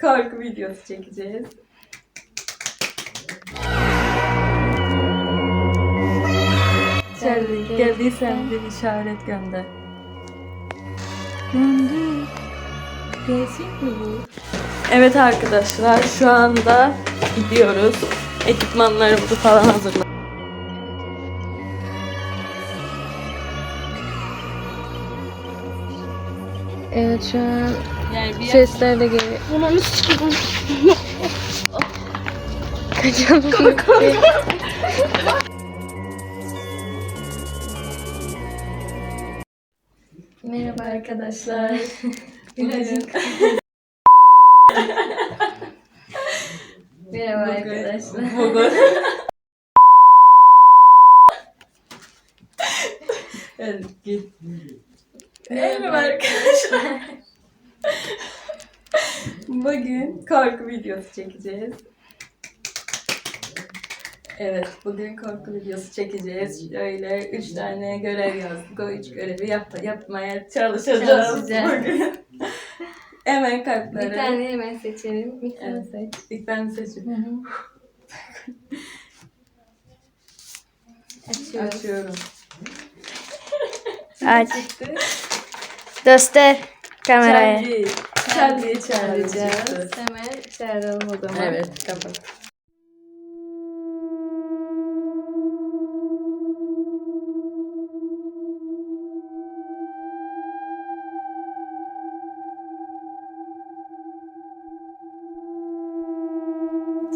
Korku videosu çekeceğiz. Charlie geldiysen bir işaret gönder. Gönder. Gerçek mi bu? Evet arkadaşlar şu anda gidiyoruz. Ekipmanlarımızı falan hazırladık. Evet şu an Yani bir sesler de geliyor. Sikeyim. Kaçalım. Merhaba arkadaşlar. Birazcık. Merhaba arkadaşlar. Bugün. evet git. Merhaba arkadaşlar. Bugün korku videosu çekeceğiz. Evet, bugün korku videosu çekeceğiz. Şöyle üç tane görev yazdık. O üç görevi yap yapmaya çalışacağız Çalışacağız. bugün. Hemen kartları. Bir tane hemen seçelim. Bir tane Evet. seç. İlk ben seçeyim. Açıyoruz. Açıyorum. Aç. Çıktı. Göster kameraya. Charlie. Charlie'yi çağıracağız. Hemen çağıralım o zaman. Evet, kapat.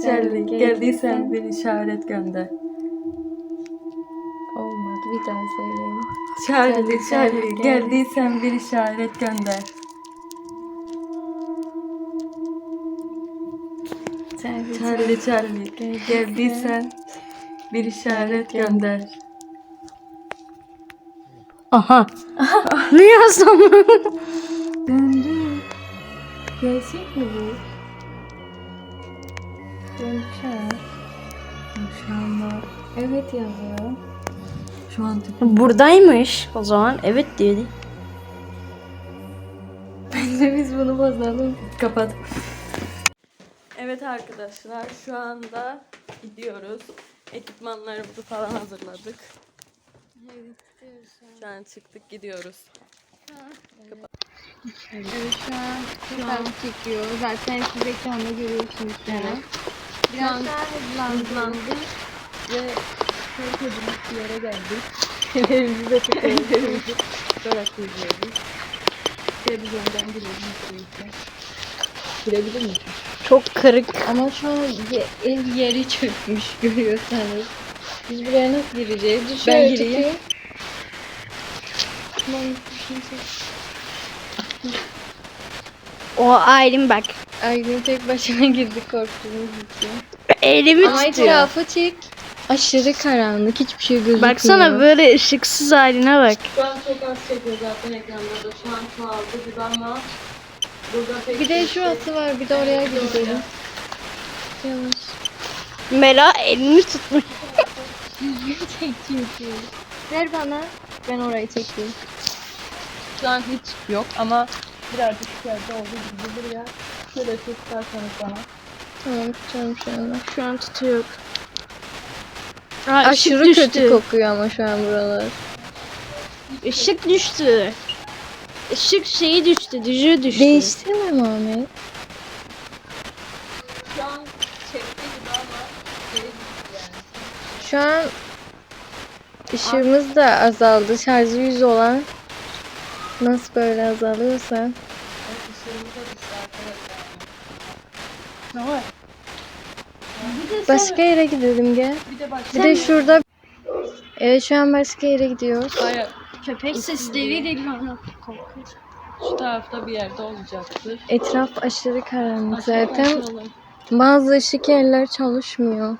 Charlie, geldiysen bir işaret gönder. Olmadı. Bir daha Charlie, Charlie, gel. geldiysen bir işaret gönder. Charlie, Charlie, geldiysen bir işaret gönder. Aha. ne yazdım? Döndü. Gerçek mi bu? Şu anda, Evet yazıyor. şu an tip- Buradaymış o zaman. Evet dedi. Bence biz bunu bozalım. Kapat. Evet arkadaşlar şu anda gidiyoruz. Ekipmanlarımızı falan hazırladık. Şu an çıktık gidiyoruz. Evet şu an fotoğraf çekiyor. Zaten siz ekranda görüyorsunuz an. Biraz daha hızlandı. Ve çok hızlı bir yere geldik. Evimizi de çok hızlı Fotoğraf izliyoruz. Televizyondan giriyoruz. Girebilir misin? Çok kırık. Ama şu an ye- ev yeri çökmüş görüyorsanız. Biz buraya nasıl gireceğiz? Dur Ben şöyle gireyim. şey. O ayrım bak. Aygün tek başına girdi korktuğumuz için. Elimi Ama tutuyor. etrafı çek. Aşırı karanlık. Hiçbir şey gözükmüyor. Baksana böyle ışıksız haline bak. Şu an çok az çekiyor zaten ekranda da. Şu an çoğaldı gibi ama Bir de şurası var. Bir de oraya gidelim. Yavaş. Mela elini tutmuş. Düzgün çek çünkü. Ver bana. Ben orayı çekeyim. Şu an hiç yok ama birazcık içeride olduğu gibi buraya şöyle tutarsanız bana. Tamam tutacağım şu anda. Şu an tutuyor. Aa, Aşırı kötü kokuyor ama şu an buralar. Işık düştü. Işık şeyi düştü, düzüğü düştü. Değiştirme Muhammed. Şu an çekti gibi ama yani. Şu an ışığımız da azaldı. Şarjı 100 olan nasıl böyle azalıyorsa. Düştü arkadaşlar. Ne var? Başka yere gidelim gel. Bir de Bir de şurada Evet şu an başka yere gidiyoruz. Hayır, Köpek sesleri geliyor. şu tarafta bir yerde olacaktır. Etraf aşırı karanlık Aşağı zaten. Bazı ışık yerler çalışmıyor.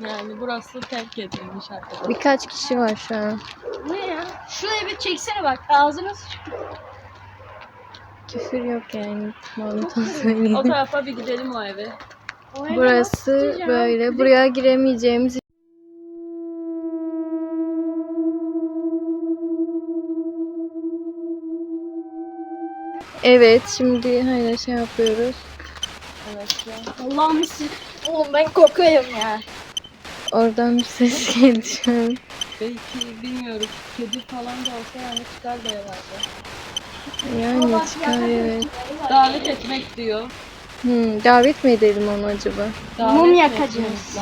Yani burası terk edilmiş arkadaşlar. Birkaç kişi var şu an. Ne ya? Şuraya bir çeksene bak. Ağzına sıç. Küfür yok yani. Muhammed onu O söyleyeyim. tarafa bir gidelim o eve. Burası böyle. Buraya giremeyeceğimiz Evet şimdi hala şey yapıyoruz. Evet an. Allah'ım siz. Oğlum ben korkuyorum ya. Oradan bir ses an. Belki bilmiyoruz. Kedi falan da olsa yani çıkar da herhalde. Yani çıkar evet. Davet etmek diyor. Hmm, davet mi edelim onu acaba? Davet Mum yakacağız.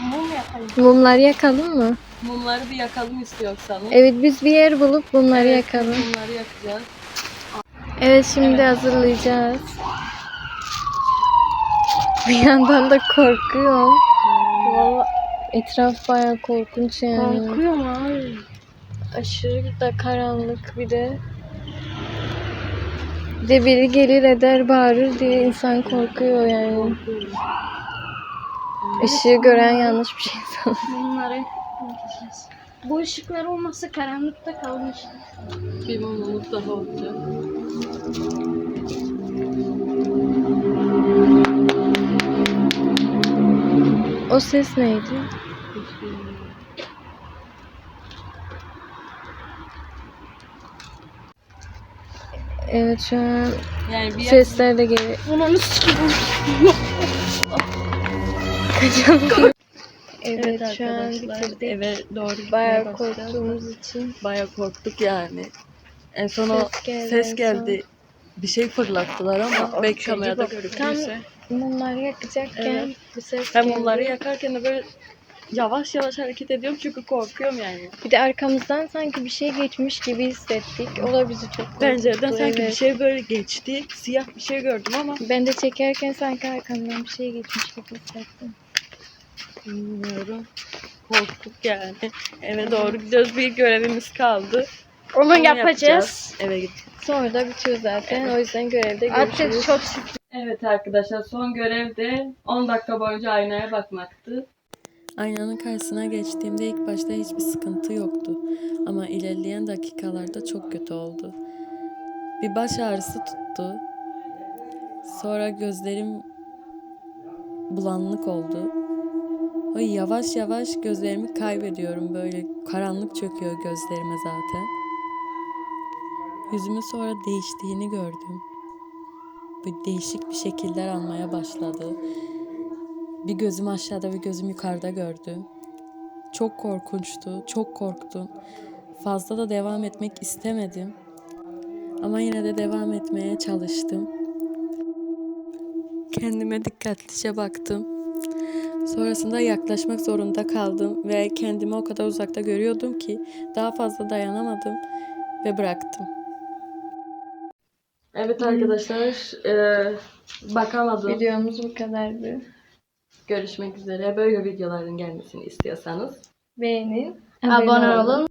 Mum yakalım. Mumları yakalım mı? Mumları bir yakalım istiyorsanız. Evet biz bir yer bulup bunları Evet, yakalım. Mumları yakacağız. Evet şimdi hazırlayacağız. Bir yandan da korkuyorum. Valla etraf baya korkunç yani. Korkuyorum abi. Aşırı da karanlık bir de. Bir de biri gelir eder bağırır diye insan korkuyor yani. Işığı gören yanlış bir şey sanır. Mumları yakacağız. Bu ışıklar olmasa karanlıkta kalmıştık. Bir mumumuz daha olacak. O ses neydi? Evet şu an Yani bir sesler de geliyor. Ananı sikeyim. Kaçalım. Evet, Evet şu an bitirdik. eve doğru Bayağı korktuğumuz için. Bayağı korktuk yani. En son o Ses geldi ses geldi. Bir şey fırlattılar ama belki kamerada görüntüyse. Mumları yakacakken Evet. bu ses Ben geldi. mumları yakarken de böyle yavaş yavaş hareket ediyorum çünkü korkuyorum yani. Bir de arkamızdan sanki bir şey geçmiş gibi hissettik. O da bizi çok korkuttu. Pencereden sanki evet. bir şey böyle geçti. Siyah bir şey gördüm ama Ben de çekerken sanki arkamdan bir şey geçmiş gibi hissettim. Bilmiyorum. Korktuk yani. Eve doğru gidiyoruz. Bir görevimiz kaldı. Onu Onu yapacağız. Eve gideceğiz. Sonra da bitiyor zaten. O yüzden görevde Artık görüşürüz. çok sık. Evet arkadaşlar son görev de 10 dakika boyunca aynaya bakmaktı. Aynanın karşısına geçtiğimde ilk başta hiçbir sıkıntı yoktu. Ama ilerleyen dakikalarda çok kötü oldu. Bir baş ağrısı tuttu. Sonra gözlerim bulanlık oldu. Ve yavaş yavaş gözlerimi kaybediyorum. Böyle karanlık çöküyor gözlerime zaten. Yüzümün sonra değiştiğini gördüm. Böyle değişik bir şekiller almaya başladı. Bir gözüm aşağıda bir gözüm yukarıda gördüm. Çok korkunçtu, çok korktum. Fazla da devam etmek istemedim. Ama yine de devam etmeye çalıştım. Kendime dikkatlice baktım. Sonrasında yaklaşmak zorunda kaldım ve kendimi o kadar uzakta görüyordum ki daha fazla dayanamadım ve bıraktım. Evet arkadaşlar, eee, bakamadım. Videomuz bu kadardı. Görüşmek üzere. Böyle videoların gelmesini istiyorsanız Beğenin. Abone olun.